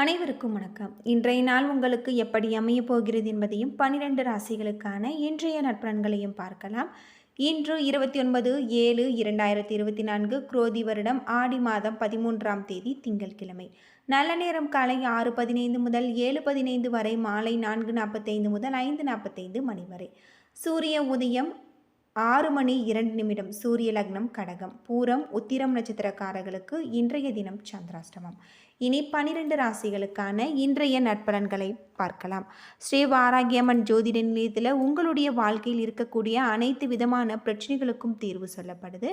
அனைவருக்கும் வணக்கம். இன்றைய நாள் உங்களுக்கு எப்படி அமையப் போகிறது என்பதையும் பனிரெண்டு ராசிகளுக்கான இன்றைய நற்பலன்களையும் பார்க்கலாம். இன்று இருபத்தி ஒன்பது ஏழு இரண்டாயிரத்தி இருபத்தி நான்கு குரோதி வருடம் ஆடி மாதம் பதிமூன்றாம் தேதி திங்கட்கிழமை. நல்ல நேரம் காலை ஆறு பதினைந்து முதல் ஏழு பதினைந்து வரை மாலை நான்கு நாற்பத்தைந்து முதல் ஐந்து நாற்பத்தைந்து மணி வரை. சூரிய உதயம் ஆறு மணி இரண்டு நிமிடம் சூரிய லக்னம் கடகம். பூரம் உத்திரம் நட்சத்திரக்காரர்களுக்கு இன்றைய தினம் சந்திராஷ்டமம். இனி பனிரெண்டு ராசிகளுக்கான இன்றைய நற்பலன்களை பார்க்கலாம். ஸ்ரீ வாராகியம்மன் ஜோதிட நிலையத்தில் உங்களுடைய வாழ்க்கையில் இருக்கக்கூடிய அனைத்து விதமான பிரச்சனைகளுக்கும் தீர்வு சொல்லப்படுது.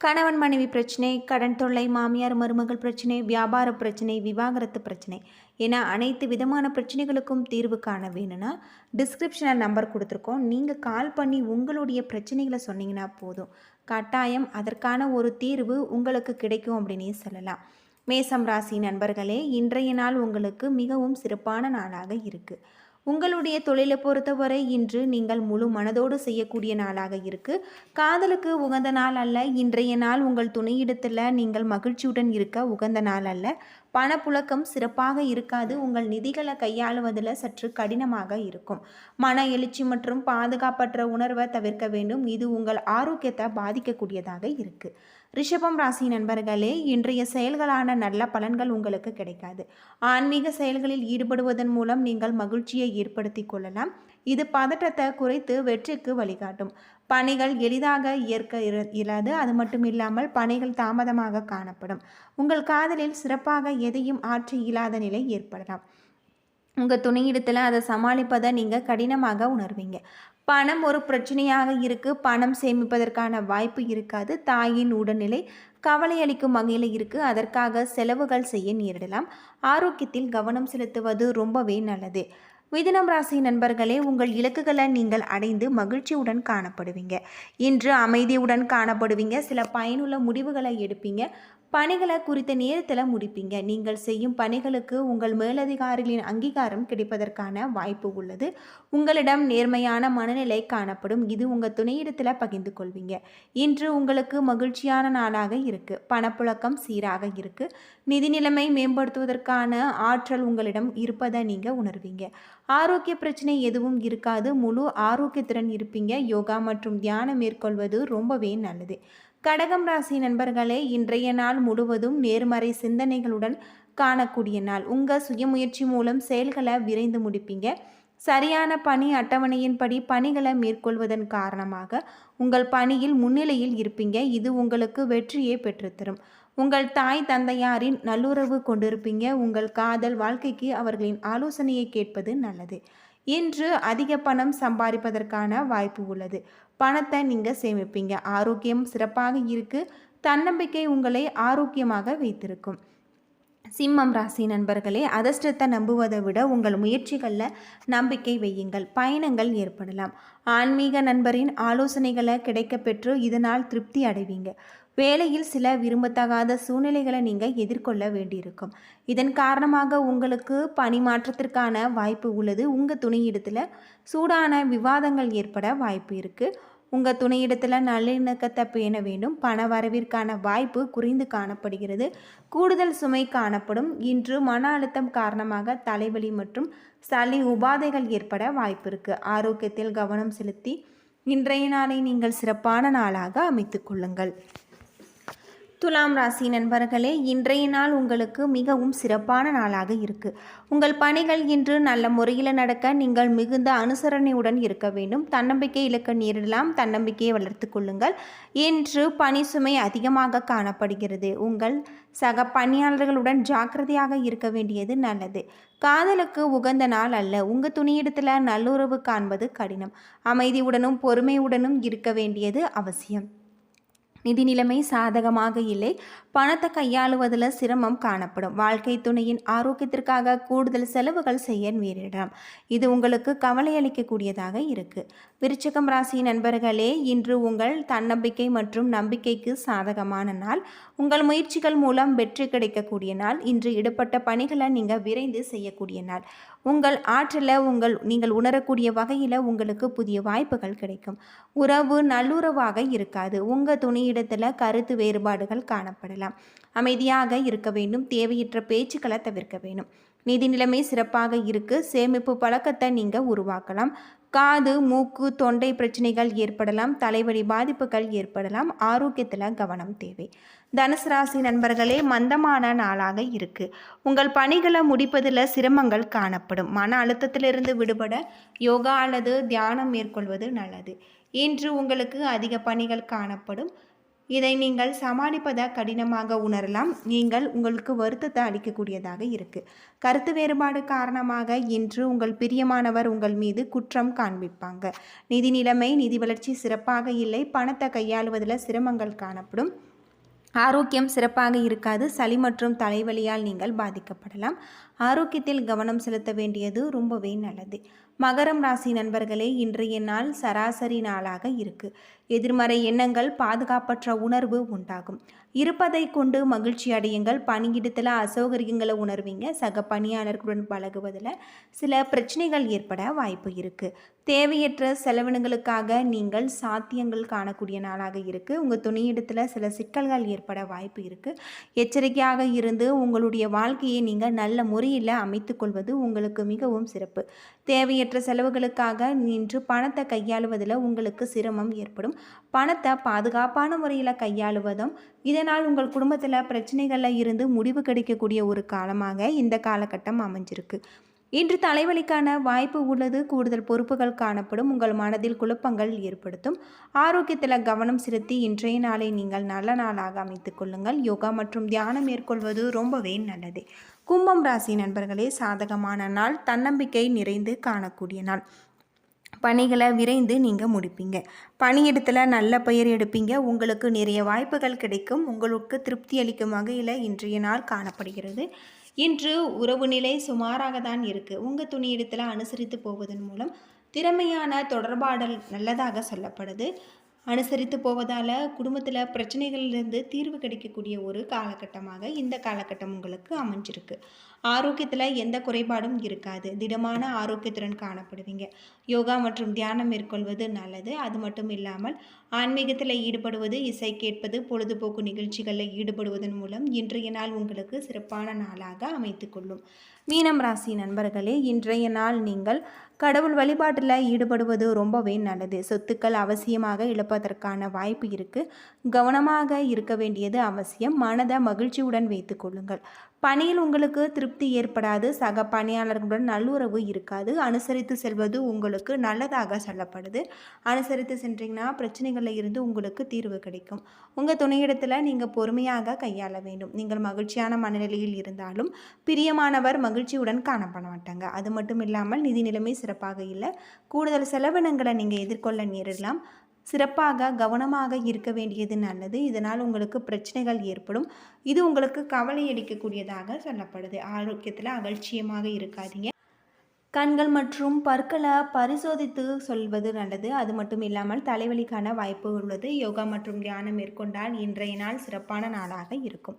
கணவன் மனைவி பிரச்சனை கடன் தொல்லை மாமியார் மருமகள் பிரச்சனை வியாபார பிரச்சனை விவாகரத்து பிரச்சனை என அனைத்து விதமான பிரச்சனைகளுக்கும் தீர்வு காண வேணும்னா டிஸ்கிரிப்ஷனில் நம்பர் கொடுத்துருக்கோம். நீங்கள் கால் பண்ணி உங்களுடைய பிரச்சனைகளை சொன்னீங்கன்னா போதும். கட்டாயம் அதற்கான ஒரு தீர்வு உங்களுக்கு கிடைக்கும் அப்படின்னே சொல்லலாம். மேசம் ராசி நண்பர்களே இன்றைய நாள் உங்களுக்கு மிகவும் சிறப்பான நாளாக இருக்குது உங்களுடைய தொழிலை பொறுத்தவரை இன்று நீங்கள் முழு மனதோடு செய்யக்கூடிய நாளாக இருக்கு. காதலுக்கு உகந்த நாள் அல்ல இன்றைய நாள் உங்கள் துணையிடத்தில் நீங்கள் மகிழ்ச்சியுடன் இருக்க உகந்த நாள் அல்ல. பணப்புழக்கம் சிறப்பாக இருக்காது. உங்கள் நிதிகளை கையாளுவதில் சற்று கடினமாக இருக்கும். மன எழுச்சி மற்றும் பாதுகாப்பற்ற உணர்வை தவிர்க்க வேண்டும். இது உங்கள் ஆரோக்கியத்தை பாதிக்கக்கூடியதாக இருக்குது ரிஷபம் ராசி நண்பர்களே இன்றைய செயல்களான நல்ல பலன்கள் உங்களுக்கு கிடைக்காது. ஆன்மீக செயல்களில் ஈடுபடுவதன் மூலம் நீங்கள் மகிழ்ச்சியை ஏற்படுத்தி கொள்ளலாம். இது பதட்டத்தை குறைத்து வெற்றிக்கு வழிகாட்டும். பணிகள் எளிதாக ஏற்க இயலாது. அது மட்டும் இல்லாமல் பணிகள் தாமதமாக காணப்படும். உங்கள் காதலில் சிறப்பாக எதையும் ஆற்றி இல்லாத நிலை ஏற்படலாம். உங்கள் துணையிடத்தில் அதை சமாளிப்பதை நீங்கள் கடினமாக உணர்வீங்க. பணம் ஒரு பிரச்சனையாக இருக்குது பணம் சேமிப்பதற்கான வாய்ப்பு இருக்காது. தாயின் உடல்நிலை கவலை அளிக்கும் வகையில் இருக்குது அதற்காக செலவுகள் செய்ய நேரிடலாம். ஆரோக்கியத்தில் கவனம் செலுத்துவது ரொம்பவே நல்லது. மிதுனம் ராசி நண்பர்களே உங்கள் இலக்குகளை நீங்கள் அடைந்து மகிழ்ச்சியுடன் காணப்படுவீங்க. இன்று அமைதியுடன் காணப்படுவீங்க. சில பயனுள்ள முடிவுகளை எடுப்பீங்க. பணிகளை குறித்த நேரத்தில் முடிப்பீங்க. நீங்கள் செய்யும் பணிகளுக்கு உங்கள் மேலதிகாரிகளின் அங்கீகாரம் கிடைப்பதற்கான வாய்ப்பு உள்ளது. உங்களிடம் நேர்மையான மனநிலை காணப்படும். இது உங்கள் துணையிடத்தில் பகிர்ந்து கொள்வீங்க. இன்று உங்களுக்கு மகிழ்ச்சியான நாளாக இருக்குது பணப்புழக்கம் சீராக இருக்குது நிதி நிலைமை மேம்படுத்துவதற்கான ஆற்றல் உங்களிடம் இருப்பதை நீங்கள் உணர்வீங்க. ஆரோக்கிய பிரச்சனை எதுவும் இருக்காது. முழு ஆரோக்கியத்துடன் இருப்பீங்க. யோகா மற்றும் தியானம் மேற்கொள்வது ரொம்பவே நல்லது. கடகம் ராசி நண்பர்களே இன்றைய நாள் முழுவதும் நேர்மறை சிந்தனைகளுடன் காணக்கூடிய நாள். உங்கள் சுயமுயற்சி மூலம் செயல்களை விரைந்து முடிப்பீங்க. சரியான பணி அட்டவணையின்படி பணிகளை மேற்கொள்வதன் காரணமாக உங்கள் பணியில் முன்னிலையில் இருப்பீங்க. இது உங்களுக்கு வெற்றியை பெற்றுத்தரும். உங்கள் தாய் தந்தையாரின் நல்லுறவு கொண்டிருப்பீங்க. உங்கள் காதல் வாழ்க்கைக்கு அவர்களின் ஆலோசனையை கேட்பது நல்லது. இன்று அதிக பணம் சம்பாதிப்பதற்கான வாய்ப்பு உள்ளது. பணத்தை நீங்கள் சேமிப்பீங்க. ஆரோக்கியம் சிறப்பாக இருக்குது தன்னம்பிக்கை உங்களை ஆரோக்கியமாக வைத்திருக்கும். சிம்மம் ராசி நண்பர்களே அதிர்ஷ்டத்தை நம்புவதை விட உங்கள் முயற்சிகளில் நம்பிக்கை வையுங்கள். பயணங்கள் ஏற்படலாம். ஆன்மீக நண்பரின் ஆலோசனைகளை கிடைக்கப்பெற்று இதனால் திருப்தி அடைவீங்க. வேலையில் சில விரும்பத்தகாத சூழ்நிலைகளை நீங்கள் எதிர்கொள்ள வேண்டியிருக்கும். இதன் காரணமாக உங்களுக்கு பணி மாற்றத்திற்கான வாய்ப்பு உள்ளது. உங்கள் துணையிடத்தில் சூடான விவாதங்கள் ஏற்பட வாய்ப்பு இருக்குது உங்கள் துணையிடத்தில் நல்லிணக்கத்தை பேண வேண்டும். பண வரவிற்கான வாய்ப்பு குறைந்து காணப்படுகிறது. கூடுதல் சுமை காணப்படும். இன்று மன அழுத்தம் காரணமாக தலைவலி மற்றும் சளி உபாதைகள் ஏற்பட வாய்ப்பு இருக்குது ஆரோக்கியத்தில் கவனம் செலுத்தி இன்றைய நாளை நீங்கள் சிறப்பான நாளாக அமைத்து கொள்ளுங்கள். துலாம் ராசி நண்பர்களே இன்றைய நாள் உங்களுக்கு மிகவும் சிறப்பான நாளாக இருக்குது உங்கள் பணிகள் இன்று நல்ல முறையில் நடக்க நீங்கள் மிகுந்த அனுசரணையுடன் இருக்க வேண்டும். தன்னம்பிக்கை இழக்க நேரிடலாம். தன்னம்பிக்கையை வளர்த்து கொள்ளுங்கள். இன்று பணி சுமை அதிகமாக காணப்படுகிறது. உங்கள் சக பணியாளர்களுடன் ஜாக்கிரதையாக இருக்க வேண்டியது நல்லது. காதலுக்கு உகந்த நாள் அல்ல. உங்கள் துணியிடத்தில் நல்லுறவு காண்பது கடினம். அமைதியுடனும் பொறுமையுடனும் இருக்க வேண்டியது அவசியம். நிதி நிலைமை சாதகமாக இல்லை. பணத்தை கையாளுவதில் சிரமம் காணப்படும். வாழ்க்கை துணையின் ஆரோக்கியத்திற்காக கூடுதல் செலவுகள் செய்ய நேரிடலாம் இது உங்களுக்கு கவலை அளிக்கக்கூடியதாக இருக்குது விருச்சகம் ராசி நண்பர்களே இன்று உங்கள் தன்னம்பிக்கை மற்றும் நம்பிக்கைக்கு சாதகமான நாள். உங்கள் முயற்சிகள் மூலம் வெற்றி கிடைக்கக்கூடிய நாள். இன்று இடப்பட்ட பணிகளை நீங்கள் விரைந்து செய்யக்கூடிய நாள். உங்கள் ஆற்றலை உங்கள் நீங்கள் உணரக்கூடிய வகையில் உங்களுக்கு புதிய வாய்ப்புகள் கிடைக்கும். உறவு நல்லுறவாக இருக்காது. உங்கள் துணி இடத்துல கருத்து வேறுபாடுகள் காணப்படலாம். அமைதியாக இருக்க வேண்டும். தேவையற்ற பேச்சுக்களை தவிர்க்க வேண்டும். நிதி நிலைமை சிறப்பாக இருக்கு. சேமிப்பு பழக்கத்தை நீங்கள் உருவாக்கலாம். காது மூக்கு தொண்டை பிரச்சனைகள் ஏற்படலாம். தலைவலி பாதிப்புகள் ஏற்படலாம். ஆரோக்கியத்தில் கவனம் தேவை. தனுசு ராசி நண்பர்களே மந்தமான நாளாக இருக்கு. உங்கள் பணிகளை முடிப்பதில் சிரமங்கள் காணப்படும். மன அழுத்தத்திலிருந்து விடுபட யோகா அல்லது தியானம் மேற்கொள்வது நல்லது. இன்று உங்களுக்கு அதிக பணிகள் காணப்படும். இதை நீங்கள் சமாளிப்பதை கடினமாக உணரலாம். நீங்கள் உங்களுக்கு வருத்தத்தை அளிக்கக்கூடியதாக இருக்குது கருத்து வேறுபாடு காரணமாக இன்று உங்கள் பிரியமானவர் உங்கள் மீது குற்றம் காண்பிப்பாங்க. நிதி நிலைமை நிதி வளர்ச்சி சிறப்பாக இல்லை. பணத்தை கையாளுவதில் சிரமங்கள் காணப்படும். ஆரோக்கியம் சிறப்பாக இருக்காது. சளி மற்றும் தலைவலியால் நீங்கள் பாதிக்கப்படலாம். ஆரோக்கியத்தில் கவனம் செலுத்த வேண்டியது ரொம்பவே நல்லது. மகரம் ராசி நண்பர்களே இன்றைய நாள் சராசரி நாளாக இருக்கு. எதிர்மறை எண்ணங்கள் பாதுகாப்பற்ற உணர்வு உண்டாகும். இருப்பதை கொண்டு மகிழ்ச்சி அடையுங்கள். பணியிடத்தில் அசௌகரியங்களை உணர்வீங்க. சக பணியாளர்களுடன் பழகுவதில் சில பிரச்சனைகள் ஏற்பட வாய்ப்பு இருக்குது தேவையற்ற செலவினங்களுக்காக நீங்கள் சாத்தியங்கள் காணக்கூடிய நாளாக இருக்குது உங்கள் துணியிடத்தில் சில சிக்கல்கள் ஏற்பட வாய்ப்பு இருக்குது எச்சரிக்கையாக இருந்து உங்களுடைய வாழ்க்கையை நீங்கள் நல்ல முறை முறையில் அமைத்துக்கொள்வது உங்களுக்கு மிகவும் சிறப்பு. தேவையற்ற செலவுகளுக்காக நின்று பணத்தை கையாளுவதில் உங்களுக்கு சிரமம் ஏற்படும். பணத்தை பாதுகாப்பான முறையில் கையாளுவதும் இதனால் உங்கள் குடும்பத்தில் பிரச்சனைகளில் இருந்து முடிவு கிடைக்கக்கூடிய ஒரு காலமாக இந்த காலகட்டம் அமைஞ்சிருக்கு. இன்று தலைவலிக்கான வாய்ப்பு உள்ளது கூடுதல் பொறுப்புகள் காணப்படும் உங்கள் மனதில் குழப்பங்கள் ஏற்படுத்தும். ஆரோக்கியத்தில் கவனம் செலுத்தி இன்றைய நாளை நீங்கள் நல்ல நாளாக அமைத்துக் கொள்ளுங்கள். யோகா மற்றும் தியானம் மேற்கொள்வது ரொம்பவே நல்லது. கும்பம் ராசி நண்பர்களே சாதகமான நாள் தன்னம்பிக்கை நிறைந்து காணக்கூடிய நாள். பணிகளை விரைந்து நீங்கள் முடிப்பீங்க. பணியிடத்தில் நல்ல பெயர் எடுப்பீங்க. உங்களுக்கு நிறைய வாய்ப்புகள் கிடைக்கும். உங்களுக்கு திருப்தி அளிக்கும் வகையில் இன்றைய நாள் காணப்படுகிறது. இன்று உறவு நிலை சுமாராக தான் இருக்குது உங்கள் துணியிடத்தில் அனுசரித்து போவதன் மூலம் திறமையான தொடர்பாடல் நல்லதாக சொல்லப்படுது. அனுசரித்து போவதால் குடும்பத்தில் பிரச்சனைகள்லேருந்து தீர்வு கிடைக்கக்கூடிய ஒரு காலகட்டமாக இந்த காலகட்டம் உங்களுக்கு அமைஞ்சிருக்கு. ஆரோக்கியத்தில் எந்த குறைபாடும் இருக்காது. திடமான ஆரோக்கியத்துடன் காணப்படுவீங்க. யோகா மற்றும் தியானம் மேற்கொள்வது நல்லது. அது மட்டும் இல்லாமல் ஆன்மீகத்தில் ஈடுபடுவது இசை கேட்பது பொழுதுபோக்கு நிகழ்ச்சிகளில் ஈடுபடுவதன் மூலம் இன்றைய நாள் உங்களுக்கு சிறப்பான நாளாக அமைத்துக்கொள்ளும் மீனம் ராசி நண்பர்களே இன்றைய நாள் நீங்கள் கடவுள் வழிபாட்டில் ஈடுபடுவது ரொம்பவே நல்லது. சொத்துக்கள் அவசியமாக இழப்பதற்கான வாய்ப்பு இருக்குது கவனமாக இருக்க வேண்டியது அவசியம். மனதை மகிழ்ச்சியுடன் வைத்து கொள்ளுங்கள். பணியில் உங்களுக்கு திருப்தி ஏற்படாது. சக பணியாளர்களுடன் நல்லுறவு இருக்காது. அனுசரித்து செல்வது உங்களுக்கு நல்லதாக சொல்லப்படுது. அனுசரித்து சென்றீங்கன்னா பிரச்சனைகளில் இருந்து உங்களுக்கு தீர்வு கிடைக்கும். உங்கள் துணையிடத்தில் நீங்கள் பொறுமையாக கையாள வேண்டும். நீங்கள் மகிழ்ச்சியான மனநிலையில் இருந்தாலும் பிரியமானவர் மகிழ்ச்சியுடன் காணப்பட மாட்டாங்க. அது மட்டும் இல்லாமல் நிதி நிலைமை சிறப்பாக இல்லை. கூடுதல் செலவினங்களை நீங்கள் எதிர்கொள்ள நேரிடலாம். சிறப்பாக கவனமாக இருக்க வேண்டியது நல்லது. இதனால் உங்களுக்கு பிரச்சனைகள் ஏற்படும். இது உங்களுக்கு கவலை அளிக்கக்கூடியதாக சொல்லப்படுது. ஆரோக்கியத்தில் அகழ்ச்சியமாக இருக்காதீங்க. கண்கள் மற்றும் பற்களை பரிசோதித்து சொல்வது நல்லது. அது மட்டும் இல்லாமல் தலைவலிக்கான வாய்ப்பு உள்ளது. யோகா மற்றும் தியானம் மேற்கொண்டால் இன்றைய நாள் சிறப்பான நாளாக இருக்கும்.